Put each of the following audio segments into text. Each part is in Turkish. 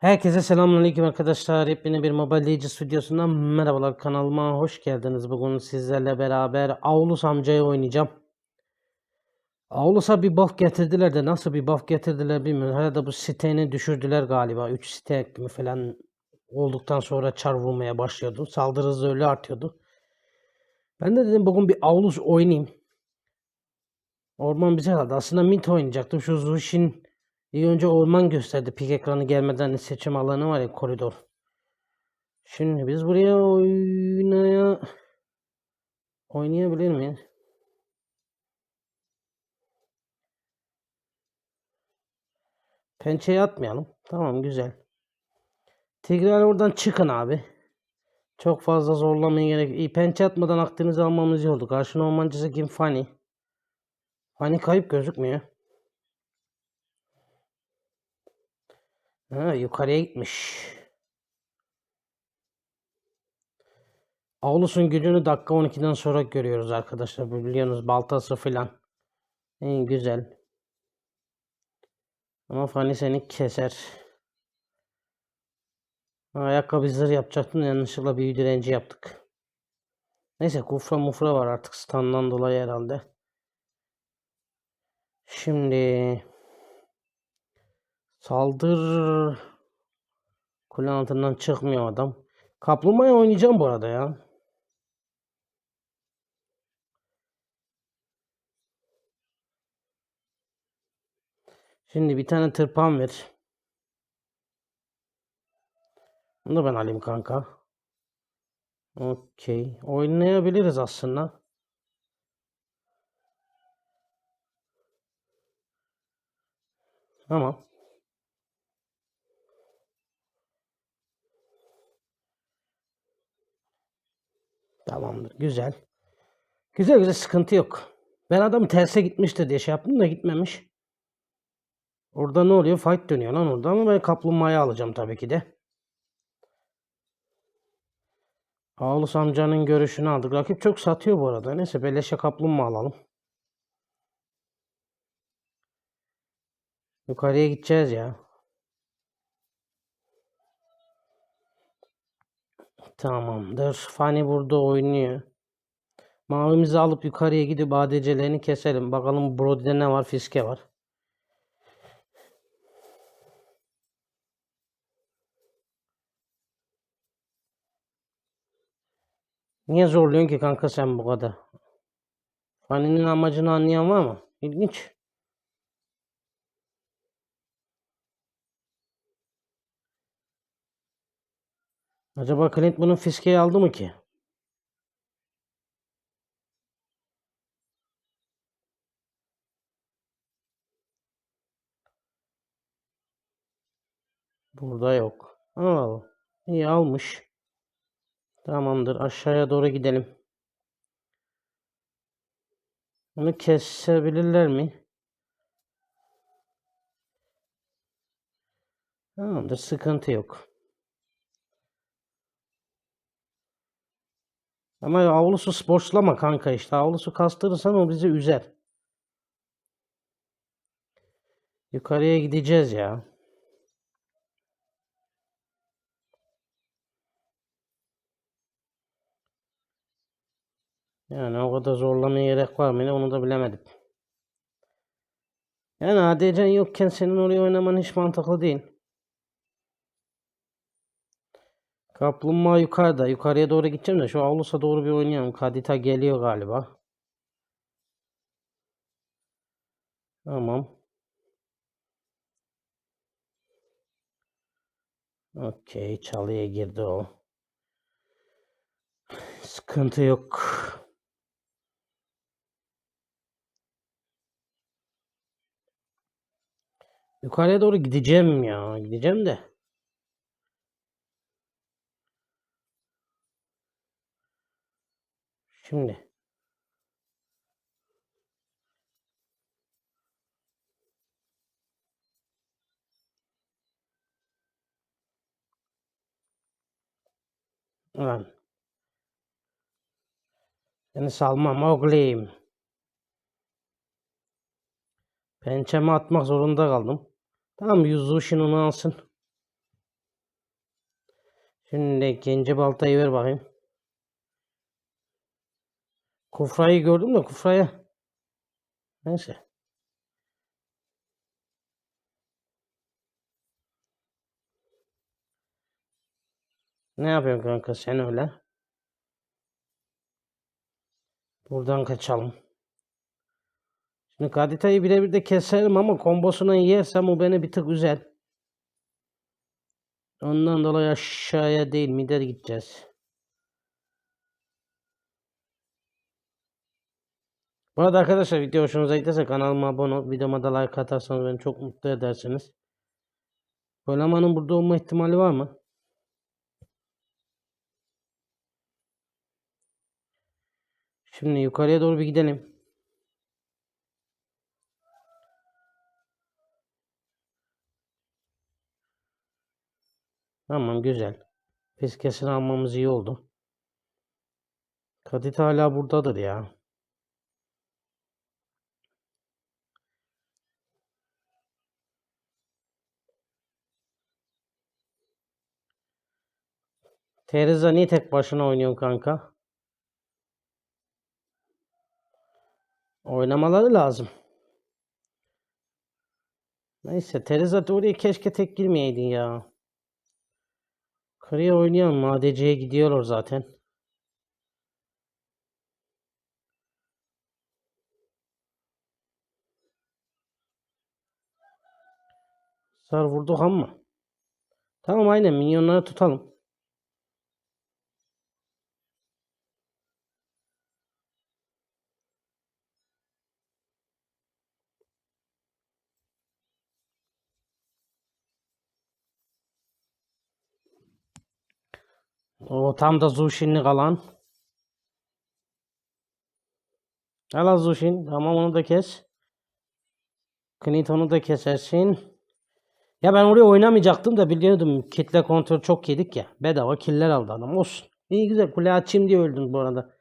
Herkese selamünaleyküm arkadaşlar. Yepyeni bir Mobile Legends videosundan merhabalar kanalıma hoş geldiniz. Bugün sizlerle beraber Aulus amcayı oynayacağım. Aulus'a bir buff getirdiler de nasıl bir buff getirdiler bilmiyorum. Herhalde bu siteyi düşürdüler galiba. 3 site mi falan olduktan sonra çar vurmaya başlıyordu. Saldırı hızı öyle artıyordu. Ben de dedim bugün bir Aulus oynayayım. Orman bize kaldı. Aslında Mint oynayacaktım. Şu Zushin İyi önce orman gösterdi. Pik ekranı gelmeden seçim alanı var ya koridor. Şimdi biz buraya oynaya oynayabilir miyiz? Pençeye atmayalım. Tamam güzel. Tigreal oradan çıkın abi. Çok fazla zorlamaya gerek. İyi pençe atmadan aklınızı almamız iyi oldu. Karşına ormancısı kim? Fanny. Fanny kayıp gözükmüyor. Ha, yukarıya gitmiş. Aulus'un gücünü dakika 12'den sonra görüyoruz arkadaşlar. Biliyorsunuz baltası filan. En güzel. Ama Fanny seni keser. Ayakkabı zırh yapacaktım. Yanlışlıkla büyü direnci yaptık. Neyse kufra mufra var artık standdan dolayı herhalde. Şimdi Saldır. Kule altından çıkmıyor adam. Kaplumbağaya oynayacağım bu arada ya. Şimdi bir tane tırpan ver. Bunu da ben alayım kanka. Okey. Oynayabiliriz aslında. Tamam. Tamamdır. Güzel. Güzel güzel sıkıntı yok. Ben adam terse gitmişti diye şey yaptım da gitmemiş. Orada ne oluyor? Fight dönüyor lan orada ama ben kaplumbağayı alacağım tabii ki de. Ağulus amcanın görüşünü aldık. Rakip çok satıyor bu arada. Neyse beleşe kaplumbağa alalım. Yukarıya gideceğiz ya. Tamamdır. Fani burada oynuyor. Mavimizi alıp yukarıya gidip ADC'lerini keselim. Bakalım Brody'de ne var? Fiske var. Niye zorluyorsun ki kanka sen bu kadar? Fani'nin amacını anlayan var mı? İlginç. Acaba Clint bunun fiskeyi aldı mı ki? Burada yok. Al. İyi almış. Tamamdır. Aşağıya doğru gidelim. Bunu kesebilirler mi? Tamamdır. Sıkıntı yok. Ama avlusu boşlama kanka işte. Avlusu kastırırsan o bizi üzer. Yukarıya gideceğiz ya. Yani o kadar zorlamaya gerek var mı? Onu da bilemedim. Yani ADC'n yokken senin oraya oynaman hiç mantıklı değil. Kaplumbağa yukarıda. Yukarıya doğru gideceğim de şu avlusa doğru bir oynayalım. Kadita geliyor galiba. Tamam. Okey. Çalıya girdi o. Sıkıntı yok. Yukarıya doğru gideceğim ya. Gideceğim de. Şimdi. Ulan. Seni salmam oğlum. Pençeme atmak zorunda kaldım. Tamam Yuzuşin onu alsın. Şimdi genci baltayı ver bakayım. Kufrayı gördüm de kufraya. Neyse. Ne yapıyorsun kanka sen öyle? Buradan kaçalım. Şimdi Kadita'yı birebir de keserim ama kombosuna yersem o beni bir tık üzer. Ondan dolayı aşağıya değil mider gideceğiz. Bu arada arkadaşlar video hoşunuza giderse kanalıma abone olup videoma da like atarsanız beni çok mutlu edersiniz. Bu elemanın burada olma ihtimali var mı? Şimdi yukarıya doğru bir gidelim. Tamam güzel. Fiskesini almamız iyi oldu. Kadit hala buradadır ya. Teresa niye tek başına oynuyorsun kanka? Oynamaları lazım. Neyse Teresa da oraya keşke tek girmeyeydin ya. Kırıya oynayan MADC'ye gidiyorlar zaten. Sar vurduk ama. Tamam aynen minyonları tutalım. O tam da Zushin'li kalan. Al Zushin. Tamam onu da kes. Clinton'u da kesersin. Ya ben oraya oynamayacaktım da biliyordum. Kitle kontrol çok yedik ya. Bedava killer aldı adam. Olsun. İyi güzel. Kule açayım diye öldün bu arada.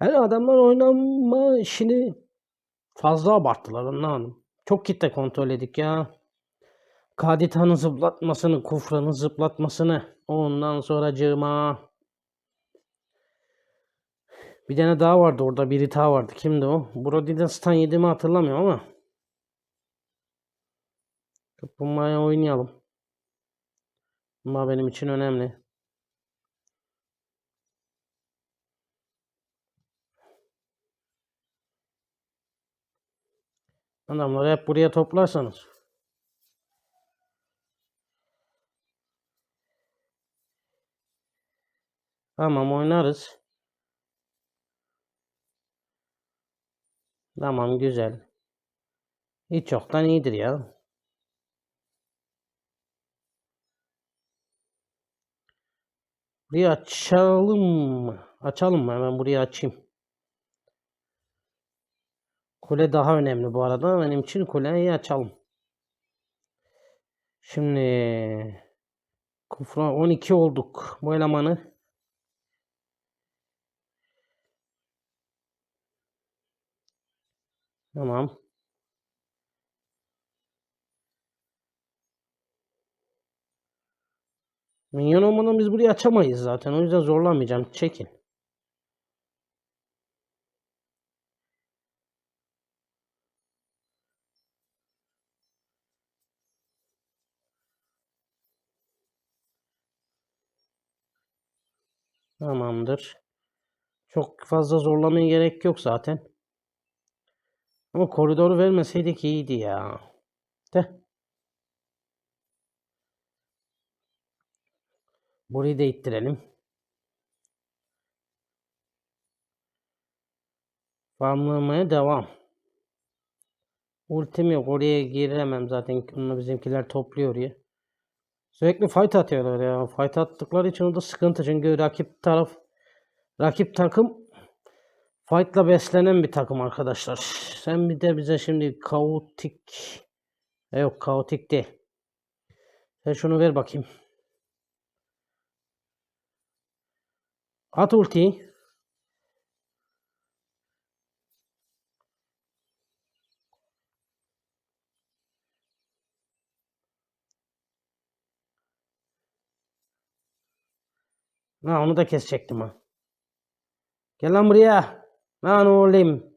Yani adamlar oynama işini fazla abarttılar anlamadım. Çok kitle kontrol edik ya. Kadita'nın zıplatmasını, Kufra'nın zıplatmasını. Ondan sonra cığıma. Bir tane daha vardı orada. Biri daha vardı. Kimdi o? Brody'den stun yediğimi hatırlamıyorum ama. Kapılmaya oynayalım. Ama benim için önemli. Adamları hep buraya toplarsanız. Tamam oynarız. Tamam güzel. Hiç yoktan iyidir ya. Burayı açalım mı? Açalım mı? Hemen burayı açayım. Kule daha önemli bu arada. Benim için kuleyi açalım. Şimdi Kufra 12 olduk. Bu elemanı Tamam. Minyon olmadan biz burayı açamayız zaten. O yüzden zorlamayacağım. Çekin. Tamamdır. Çok fazla zorlamaya gerek yok zaten. Ama koridoru vermeseydik iyiydi ya. De. Burayı da ittirelim. Farmlamaya devam. Ultim yok. Oraya giremem zaten. Onu bizimkiler topluyor oraya. Sürekli fight atıyorlar ya. Fight attıkları için o da sıkıntı. Çünkü rakip taraf rakip takım fight'la beslenen bir takım arkadaşlar. Sen bir de bize şimdi kaotik e yok kaotik değil. Sen şunu ver bakayım. At ultiyi. Ha onu da kesecektim ha. Gel lan buraya. Lan oğlum.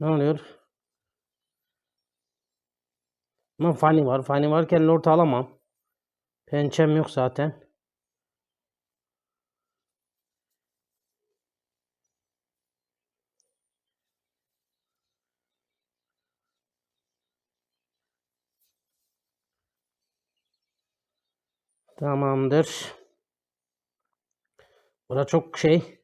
Ne oluyor? Ama fani var. Fani varken lord alamam. Pençem yok zaten. Tamamdır. Bura çok şey.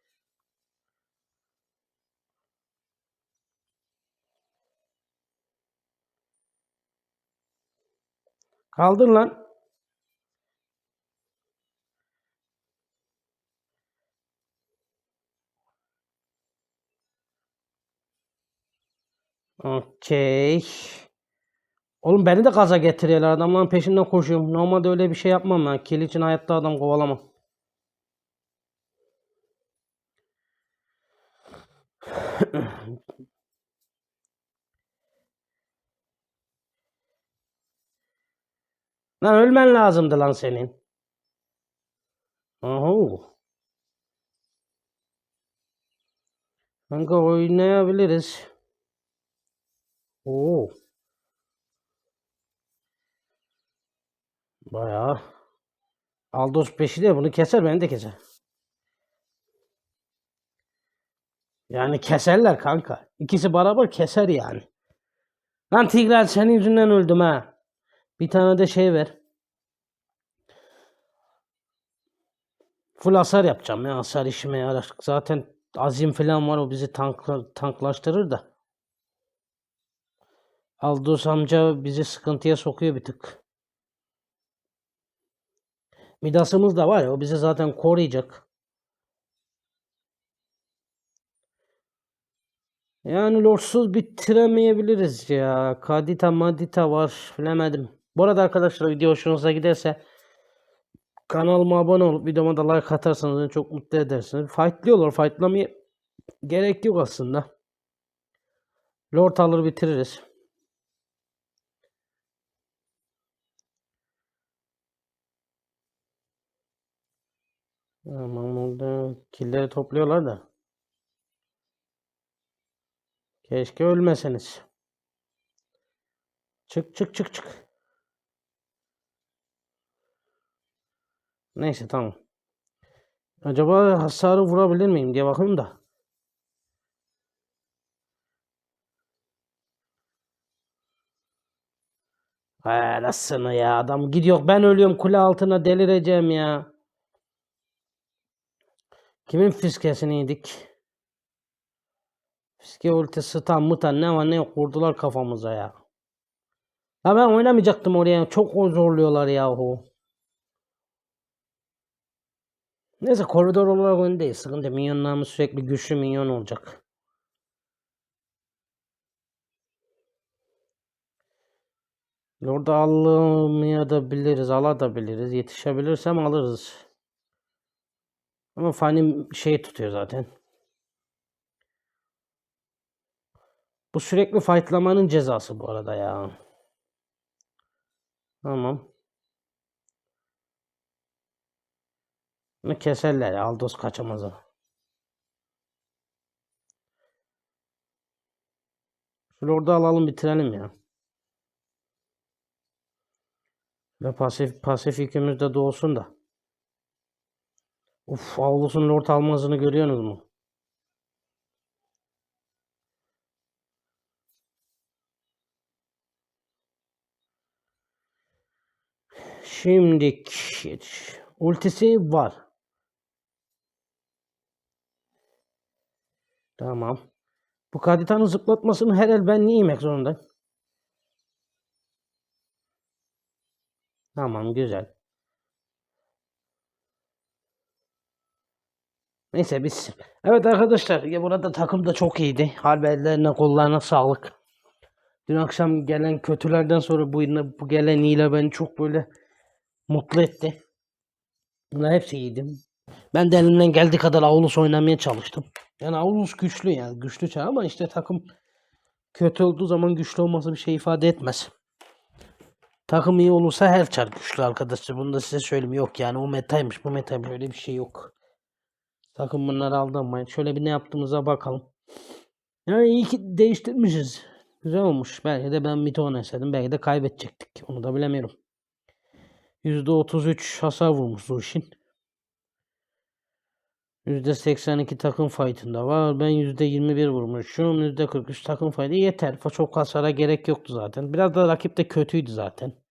Kaldır lan. Okey. Oğlum beni de gaza getiriyorlar. Adamların peşinden koşuyorum. Normalde öyle bir şey yapmam ben. Kill için hayatta adam kovalamam. Lan ölmen lazımdı lan senin. Oho. Kanka oynayabiliriz. Oo. Bayağı. Aldos peşi de bunu keser beni de keser. Yani keserler kanka. İkisi beraber keser yani. Lan Tigreal senin yüzünden öldüm ha. Bir tane de şey ver. Full hasar yapacağım ya. Hasar işime yarar. Zaten azim falan var o bizi tankla, tanklaştırır da. Aldos amca bizi sıkıntıya sokuyor bir tık. Midasımız da var ya o bizi zaten koruyacak. Yani Lords'uz bitiremeyebiliriz ya. Kadita Madita var. Bilemedim. Bu arada arkadaşlar video hoşunuza giderse kanalıma abone olup videoma da like atarsanız çok mutlu edersiniz. Fightlıyorlar. Fightlamaya gerek yok aslında. Lord alır bitiririz. Tamam orada killeri topluyorlar da. Keşke ölmeseniz. Çık çık çık çık. Neyse tamam. Acaba hasarı vurabilir miyim diye bakayım da. Hay nasıl ya adam gidiyor ben ölüyorum kule altına delireceğim ya. Kimin fiskesini yedik? Fiske ultisi tam mutan ne var ne yok kafamıza ya. Ya ben oynamayacaktım oraya. Çok zorluyorlar yahu. Neyse koridor olarak öndeyiz. Sıkıntı. Minyonlarımız sürekli güçlü minyon olacak. Orada almaya da biliriz, alabiliriz. Yetişebilirsem alırız. Ama Fanny şey tutuyor zaten. Bu sürekli fightlamanın cezası bu arada ya. Tamam. Bunu keserler. Aldos kaçamaz o. Şunu orada alalım bitirelim ya. Ve pasif, pasif yükümüz de doğsun da. Uf avlusun lord almazını görüyorsunuz mu? Şimdi ultisi var. Tamam. Bu Kadita'nın zıplatmasını her el ben niye yemek zorundayım? Tamam güzel. Neyse biz. Evet arkadaşlar ya burada takım da çok iyiydi. Harbi ellerine kollarına sağlık. Dün akşam gelen kötülerden sonra bu, bu gelen iyiler beni çok böyle mutlu etti. Bunlar hepsi iyiydi. Ben de elimden geldiği kadar Aulus oynamaya çalıştım. Yani Aulus güçlü yani güçlü çağ ama işte takım kötü olduğu zaman güçlü olması bir şey ifade etmez. Takım iyi olursa her çar güçlü arkadaşlar. Bunu da size söyleyeyim. Yok yani o metaymış bu metaymış öyle bir şey yok. Sakın bunları aldanmayın. Şöyle bir ne yaptığımıza bakalım. Yani iyi ki değiştirmişiz. Güzel olmuş. Belki de ben mito oynasaydım. Belki de kaybedecektik. Onu da bilemiyorum. %33 hasar vurmuş Zushin. %82 takım fight'ında var. Ben %21 vurmuşum. %43 takım fight'ı yeter. Çok hasara gerek yoktu zaten. Biraz da rakip de kötüydü zaten.